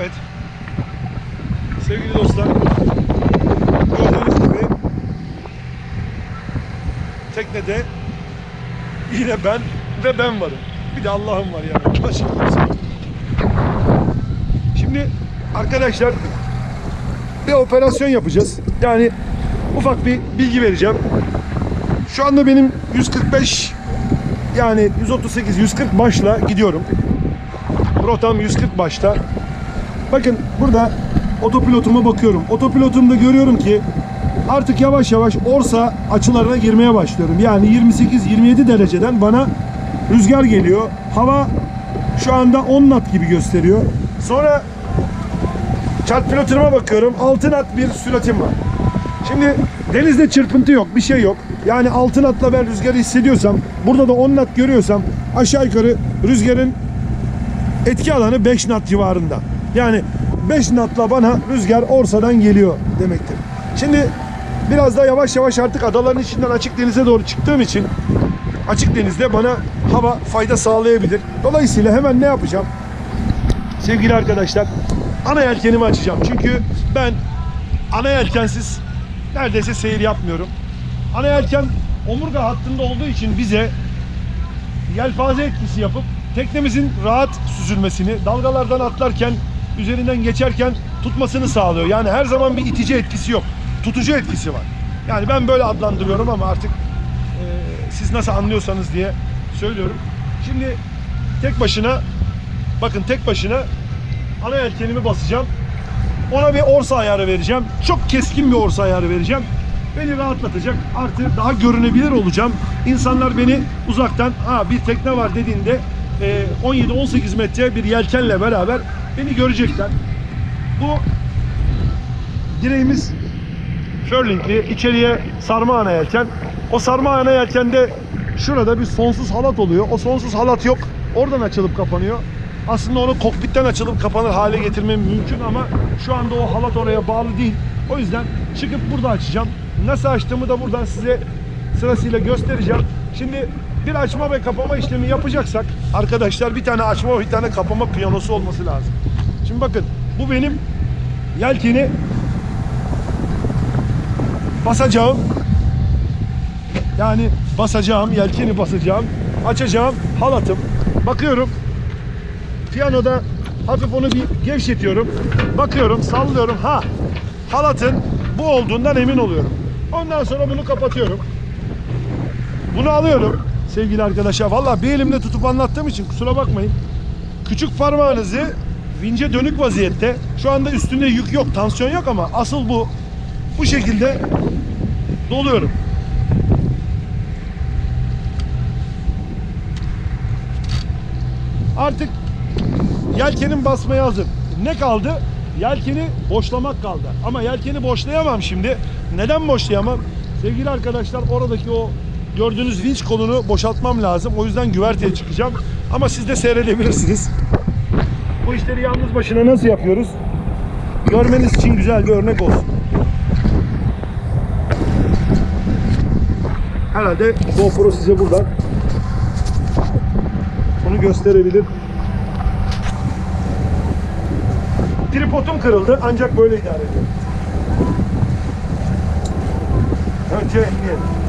Evet. Sevgili dostlar. Gördüğünüz gibi teknede yine ben ve ben varım. Bir de Allah'ım var yani. Başka. Şimdi arkadaşlar bir operasyon yapacağız. Yani ufak bir bilgi vereceğim. Şu anda benim 145 yani 138 140 başla gidiyorum. Rotam 140 başta. Bakın burada otopilotuma bakıyorum. Otopilotumda görüyorum ki artık yavaş yavaş orsa açılarına girmeye başlıyorum. Yani 28-27 dereceden bana rüzgar geliyor. Hava şu anda 10 knot gibi gösteriyor. Sonra çarp pilotuma bakıyorum. 6 knot bir süratim var. Şimdi denizde çırpıntı yok, bir şey yok. Yani 6 knotla ben rüzgarı hissediyorsam, burada da 10 knot görüyorsam aşağı yukarı rüzgarın etki alanı 5 knot civarında. Yani 5 knotla bana rüzgar Orsa'dan geliyor demektir. Şimdi biraz da yavaş yavaş artık adaların içinden açık denize doğru çıktığım için açık denizde bana hava fayda sağlayabilir. Dolayısıyla hemen ne yapacağım? Sevgili arkadaşlar, ana yelkenimi açacağım. Çünkü ben ana yelkensiz neredeyse seyir yapmıyorum. Ana yelken omurga hattında olduğu için bize yelpaze etkisi yapıp teknemizin rahat süzülmesini, dalgalardan atlarken, üzerinden geçerken tutmasını sağlıyor. Yani her zaman bir itici etkisi yok. Tutucu etkisi var. Yani ben böyle adlandırıyorum ama artık e, siz nasıl anlıyorsanız diye söylüyorum. Şimdi tek başına bakın tek başına ana yelkenimi basacağım. Ona bir orsa ayarı vereceğim. Çok keskin bir orsa ayarı vereceğim. Beni rahatlatacak. Artı daha görünebilir olacağım. İnsanlar beni uzaktan ha bir tekne var dediğinde 17-18 metre bir yelkenle beraber beni görecekler. Bu direğimiz Furling'li içeriye sarma ana yelken. O sarma ana yelkende şurada bir sonsuz halat oluyor. O sonsuz halat yok. Oradan açılıp kapanıyor. Aslında onu kokpitten açılıp kapanır hale getirmem mümkün ama şu anda o halat oraya bağlı değil. O yüzden çıkıp burada açacağım. Nasıl açtığımı da buradan size sırasıyla göstereceğim. Şimdi bir açma ve kapama işlemi yapacaksak arkadaşlar bir tane açma ve bir tane kapama piyanosu olması lazım. Şimdi bakın bu benim yelkeni basacağım. Yani basacağım, yelkeni basacağım, açacağım, halatım. Bakıyorum. Piyanoda hafif onu bir gevşetiyorum. Bakıyorum, sallıyorum. Ha, halatın bu olduğundan emin oluyorum. Ondan sonra bunu kapatıyorum. Bunu alıyorum sevgili arkadaşlar. Valla bir elimle tutup anlattığım için kusura bakmayın. Küçük parmağınızı vince dönük vaziyette. Şu anda üstünde yük yok, tansiyon yok ama asıl bu. Bu şekilde doluyorum. Artık yelkenin basmaya hazır. Ne kaldı? Yelkeni boşlamak kaldı. Ama yelkeni boşlayamam şimdi. Neden boşlayamam? Sevgili arkadaşlar oradaki o gördüğünüz vinç kolunu boşaltmam lazım. O yüzden güverteye çıkacağım. Ama siz de seyredebilirsiniz. Bu işleri yalnız başına nasıl yapıyoruz? Görmeniz için güzel bir örnek olsun. Herhalde GoPro size buradan bunu gösterebilir. Tripodum kırıldı ancak böyle idare ediyorum. Önce ekleyelim.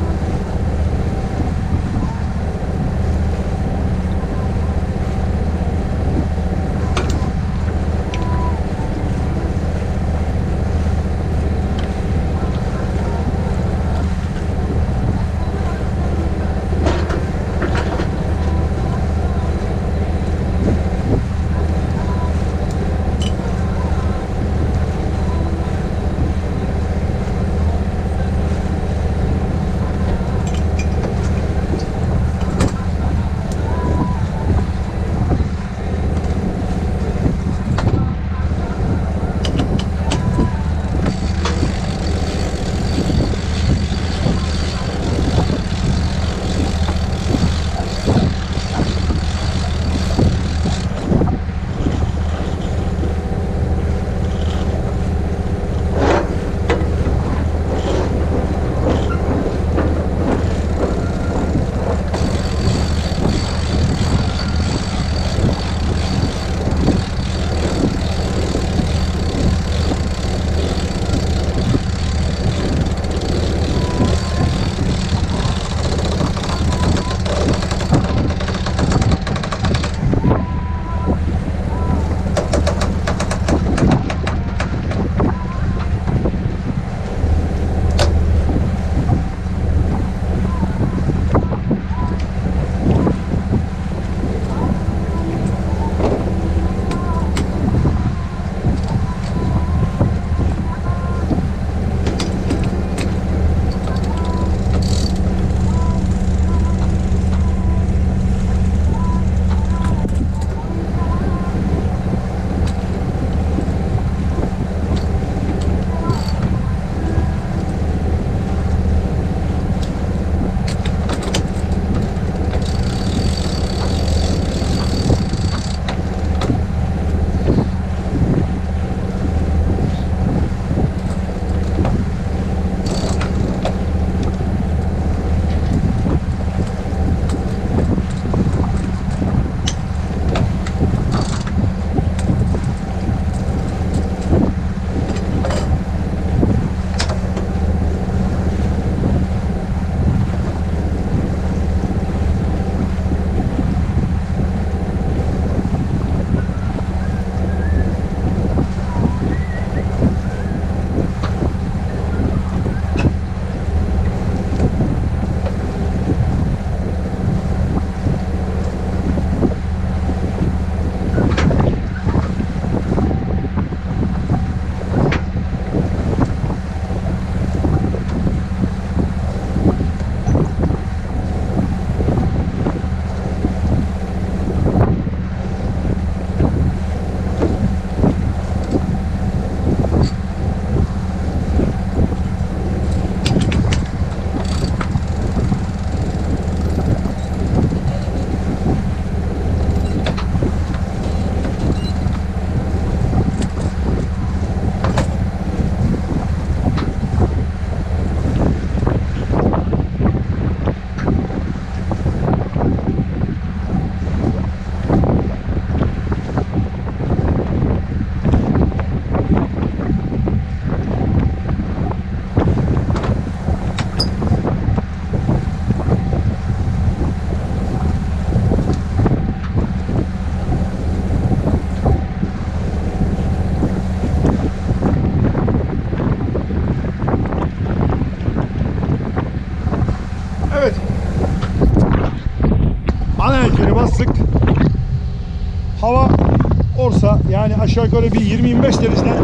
Yani aşağı yukarı bir 20-25 dereceden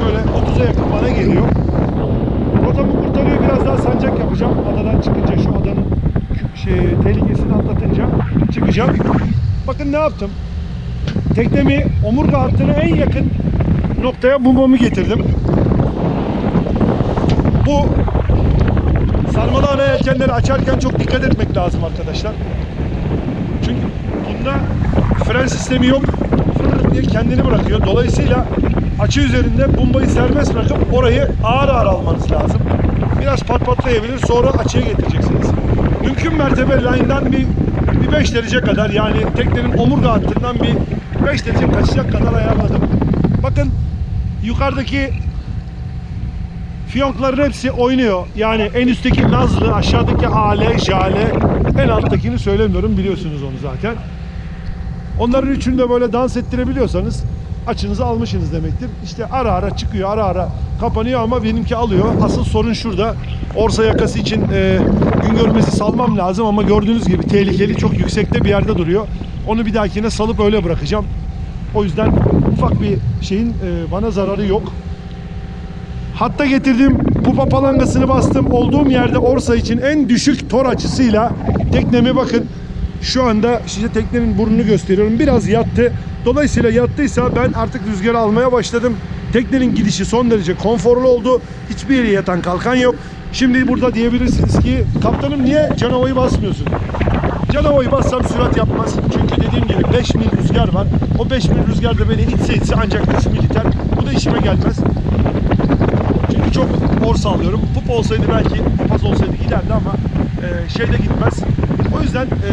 şöyle 30'a yakın bana geliyor. Rotamı kurtarıyor biraz daha sancak yapacağım. Adadan çıkınca şu adanın şey, tehlikesini atlatınca çıkacağım. Bakın ne yaptım. Teknemi omurga hattına en yakın noktaya bombamı getirdim. Bu sarmalı ana yelkenleri açarken çok dikkat etmek lazım arkadaşlar. Çünkü bunda fren sistemi yok. Fır diye kendini bırakıyor. Dolayısıyla açı üzerinde bombayı serbest bırakıp orayı ağır ağır almanız lazım. Biraz pat patlayabilir sonra açıya getireceksiniz. Mümkün mertebe line'dan bir, bir 5 derece kadar yani teknenin omurga hattından bir 5 derece kaçacak kadar ayarladım. Bakın yukarıdaki Fiyonkların hepsi oynuyor. Yani en üstteki Nazlı, aşağıdaki Ale, Jale, en alttakini söylemiyorum biliyorsunuz onu zaten. Onların üçünü de böyle dans ettirebiliyorsanız açınızı almışsınız demektir. İşte ara ara çıkıyor, ara ara kapanıyor ama benimki alıyor. Asıl sorun şurada. Orsa yakası için e, gün görmesi salmam lazım ama gördüğünüz gibi tehlikeli, çok yüksekte bir yerde duruyor. Onu bir dahakine salıp öyle bırakacağım. O yüzden ufak bir şeyin e, bana zararı yok. Hatta getirdim pupa palangasını bastım. Olduğum yerde Orsa için en düşük tor açısıyla teknemi bakın. Şu anda size teknenin burnunu gösteriyorum. Biraz yattı. Dolayısıyla yattıysa ben artık rüzgarı almaya başladım. Teknenin gidişi son derece konforlu oldu. Hiçbir yere yatan kalkan yok. Şimdi burada diyebilirsiniz ki kaptanım niye Canova'yı basmıyorsun? Canova'yı bassam sürat yapmaz. Çünkü dediğim gibi 5 mil rüzgar var. O 5 mil rüzgar da beni itse itse ancak 3 mil iter. Bu da işime gelmez. Çünkü çok or sağlıyorum. Pup olsaydı belki papaz olsaydı giderdi ama e, şeyde gitmez. O yüzden e,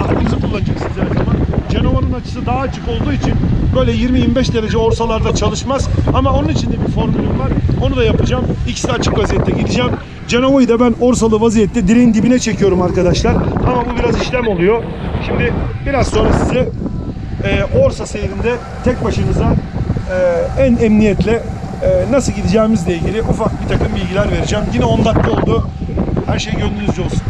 aklınızı kullanacaksınız her zaman. Cenova'nın açısı daha açık olduğu için böyle 20-25 derece orsalarda çalışmaz. Ama onun için de bir formülüm var. Onu da yapacağım. İkisi açık vaziyette gideceğim. Cenova'yı da ben orsalı vaziyette direğin dibine çekiyorum arkadaşlar. Ama bu biraz işlem oluyor. Şimdi biraz sonra size e, Orsa seyrinde tek başınıza e, en emniyetle e, nasıl gideceğimizle ilgili ufak bir takım bilgiler vereceğim. Yine 10 dakika oldu. Her şey gönlünüzce olsun.